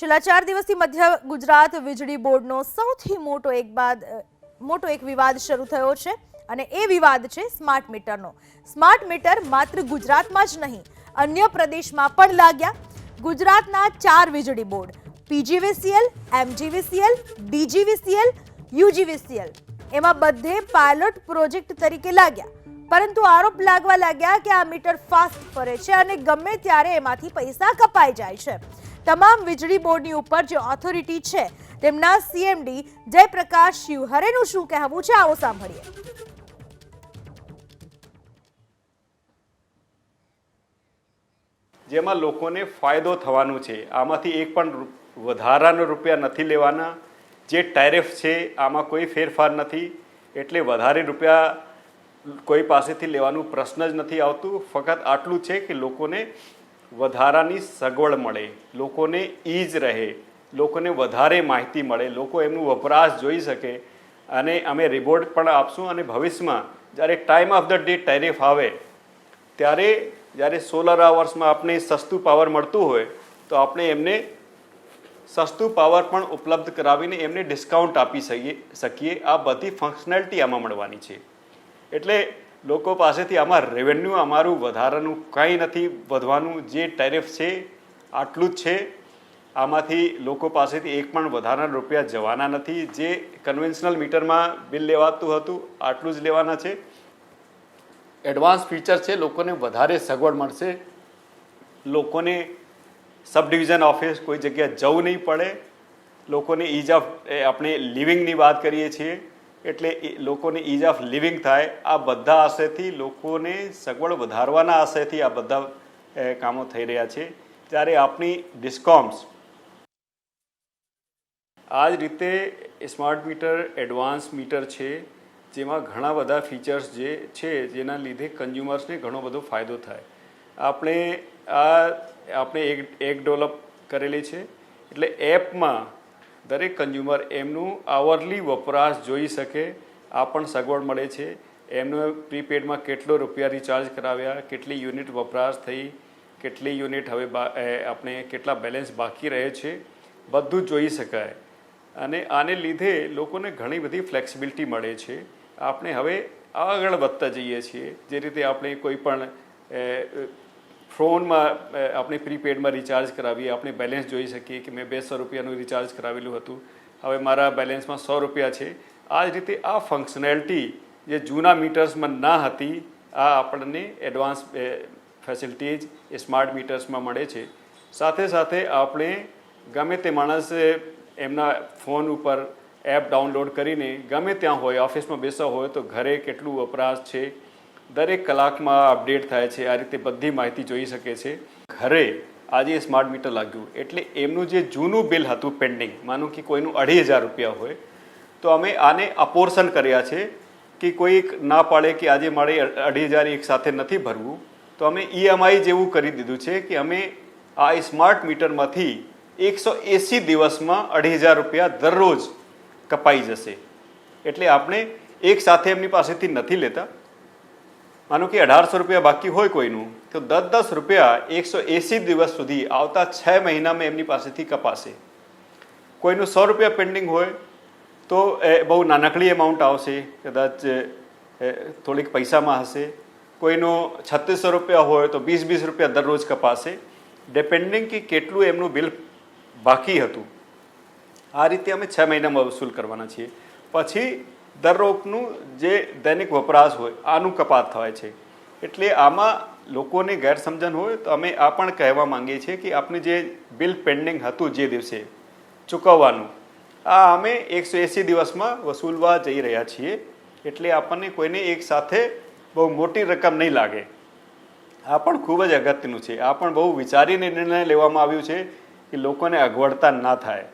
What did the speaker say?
છેલ્લા ચાર દિવસથી મધ્ય ગુજરાત વીજળી બોર્ડનો સૌથી મોટો એક બાદ મોટો એક વિવાદ શરૂ થયો છે અને એ વિવાદ છે સ્માર્ટ મીટરનો. સ્માર્ટ મીટર માત્ર ગુજરાતમાં જ નહીં, અન્ય પ્રદેશમાં પણ લાગ્યા. ગુજરાતના ચાર વીજળી બોર્ડ, પીજીવીસીએલ, એમજીવીસીએલ, ડીજીવીસીએલ, યુજીવીસીએલ, એમાં બધે પાયલોટ પ્રોજેક્ટ તરીકે લાગ્યા. પરંતુ આરોપ લાગવા લાગ્યા કે આ મીટર ફાસ્ટ ફરે છે અને ગમે ત્યારે એમાંથી પૈસા કપાઈ જાય છે. તમામ વીજળી બોર્ડની ઉપર જે ઓથોરિટી છે, તેમના સીએમડી જયપ્રકાશ શિવહરેનું શું કહેવું છે, આવો સાંભળીએ. જેમાં લોકોને ફાયદો થવાનો છે. આમાંથી એક પણ વધારાનો રૂપિયા નથી લેવાના. જે ટેરિફ છે, આમાં કોઈ ફેરફાર નથી. એટલે વધારે રૂપિયા કોઈ પાસેથી લેવાનું પ્રશ્ન જ નથી આવતું. ફક્ત આટલું છે કે લોકોને વધારાની સગવડ મળે, લોકોને ઈજ રહે, લોકોને વધારે માહિતી મળે, લોકો એમનું વપરાશ જોઈ શકે અને અમે રિપોર્ટ પણ આપશું અને ભવિષ્યમાં જ્યારે time of the day tariff આવે, ત્યારે જ્યારે સોલર આવર્સમાં આપણે સસ્તું પાવર મળતું હોય, તો આપણે એમને સસ્તું પાવર પણ ઉપલબ્ધ કરાવીને એમને ડિસ્કાઉન્ટ આપી શકીએ શકીએ. આ બધી ફંક્શનાલિટી આમાં મળવાની છે. એટલે લોકો પાસેથી આમાં રેવન્યુ અમારું વધારાનું કંઈ નથી. વધવાનું જે ટેરિફ છે, આટલું જ છે. આમાંથી લોકો પાસેથી એક પણ વધારાના રૂપિયા જવાના નથી. જે કન્વેન્શનલ મીટરમાં બિલ લેવાતું હતું, આટલું જ લેવાના છે. એડવાન્સ ફીચર છે, લોકોને વધારે સગવડ મળશે. લોકોને સબ ડિવિઝન ઓફિસ કોઈ જગ્યાએ જવું નહીં પડે. લોકોને ઇઝ ઓફ આપણે લિવિંગની વાત કરીએ છીએ. એટલે લોકોને ઇઝ ઓફ લિવિંગ થાય. આ બધા આશયથી લોકોને સગવડ વધારવાના આશયથી આ બધા કામો થઈ રહ્યા છે. ત્યારે આપણી ડિસ્કોમ્સ આ જ રીતે સ્માર્ટ મીટર એડવાન્સ મીટર છે, જેમાં ઘણા બધા ફીચર્સ જે છે, જેના લીધે કન્ઝ્યુમર્સને ઘણો બધો ફાયદો થાય. આપણે આ, આપણે એક એક ડેવલપ કરેલી છે. એટલે એપમાં દરેક કન્ઝ્યુમર એમનું આવરલી વપરાશ જોઈ શકે, આ પણ સગવડ મળે છે. એમનો પ્રીપેડમાં કેટલો રૂપિયા રિચાર્જ કરાવ્યા, કેટલી યુનિટ વપરાશ થઈ, કેટલી યુનિટ હવે બા- આપણે કેટલા બેલેન્સ બાકી રહે છે, બધું જોઈ શકાય. અને આને લીધે લોકોને ઘણી બધી ફ્લેક્સિબિલિટી મળે છે. આપણે હવે આગળ વધતા જઈએ છીએ. જે રીતે આપણે કોઈ પણ ફોનમાં આપણે પ્રીપેડમાં રિચાર્જ કરાવીએ, આપણે બેલેન્સ જોઈ શકીએ કે મેં બેસો રૂપિયાનું રિચાર્જ કરાવેલું હતું. હવે મારા બેલેન્સમાં સો રૂપિયા છે. આ જ રીતે આ ફંક્શનાલિટી જે જૂના મીટર્સમાં ના હતી, આ આપણને એડવાન્સ ફેસિલિટીઝ એ સ્માર્ટ મીટર્સમાં મળે છે. સાથે સાથે આપણે ગમે તે માણસ એમના ફોન ઉપર એપ ડાઉનલોડ કરીને ગમે ત્યાં હોય ઓફિસમાં બેસતા હોય તો ઘરે કેટલું વપરાશ છે દરેક કલાકમાં અપડેટ થાય છે, આ રીતે બધી માહિતી જોઈ શકે છે. ઘરે આજે સ્માર્ટ મીટર લાગ્યું, એટલે એમનું જે જૂનું બિલ હતું પેન્ડિંગ, માનો કે કોઈનું અઢી હજાર રૂપિયા હોય, તો અમે આને અપોર્શન કર્યા છે કે કોઈ ના પાડે કે આજે મારે અઢી હજાર એક સાથે નથી ભરવું, તો અમે ઈએમઆઈ જેવું કરી દીધું છે કે અમે આ સ્માર્ટ મીટરમાંથી એકસો એંસી દિવસમાં અઢી હજાર રૂપિયા દરરોજ કપાઈ જશે. એટલે આપણે એક સાથે એમની પાસેથી નથી લેતા માનો કે અઢારસો રૂપિયા બાકી હોય કોઈનું, તો દસ દસ રૂપિયા એકસો એંસી દિવસ સુધી આવતા છ મહિનામાં એમની પાસેથી કપાશે. કોઈનું સો રૂપિયા પેન્ડિંગ હોય, તો એ બહુ નાનકડી એમાઉન્ટ આવશે, કદાચ થોડીક પૈસામાં હશે. કોઈનું છત્રીસો રૂપિયા હોય તો વીસ વીસ રૂપિયા દરરોજ કપાશે. ડિપેન્ડિંગ કે કેટલું એમનું બિલ બાકી હતું. આ રીતે અમે છ મહિનામાં વસૂલ કરવાના છીએ. પછી દરરોજનું જે દૈનિક વપરાશ હોય, આનું કપાત થાય છે. એટલે આમાં લોકોને ગેરસમજણ હોય, તો અમે આ પણ કહેવા માંગીએ છીએ કે આપણે જે બિલ પેન્ડિંગ હતું જે દિવસે ચૂકવવાનું, આ અમે એકસો એંસી દિવસમાં વસૂલવા જઈ રહ્યા છીએ. એટલે આપણને કોઈને એક સાથે બહુ મોટી રકમ નહીં લાગે. આ પણ ખૂબ જ અગત્યનું છે. આ પણ બહુ વિચારીને નિર્ણય લેવામાં આવ્યું છે કે લોકોને અગવડતા ના થાય.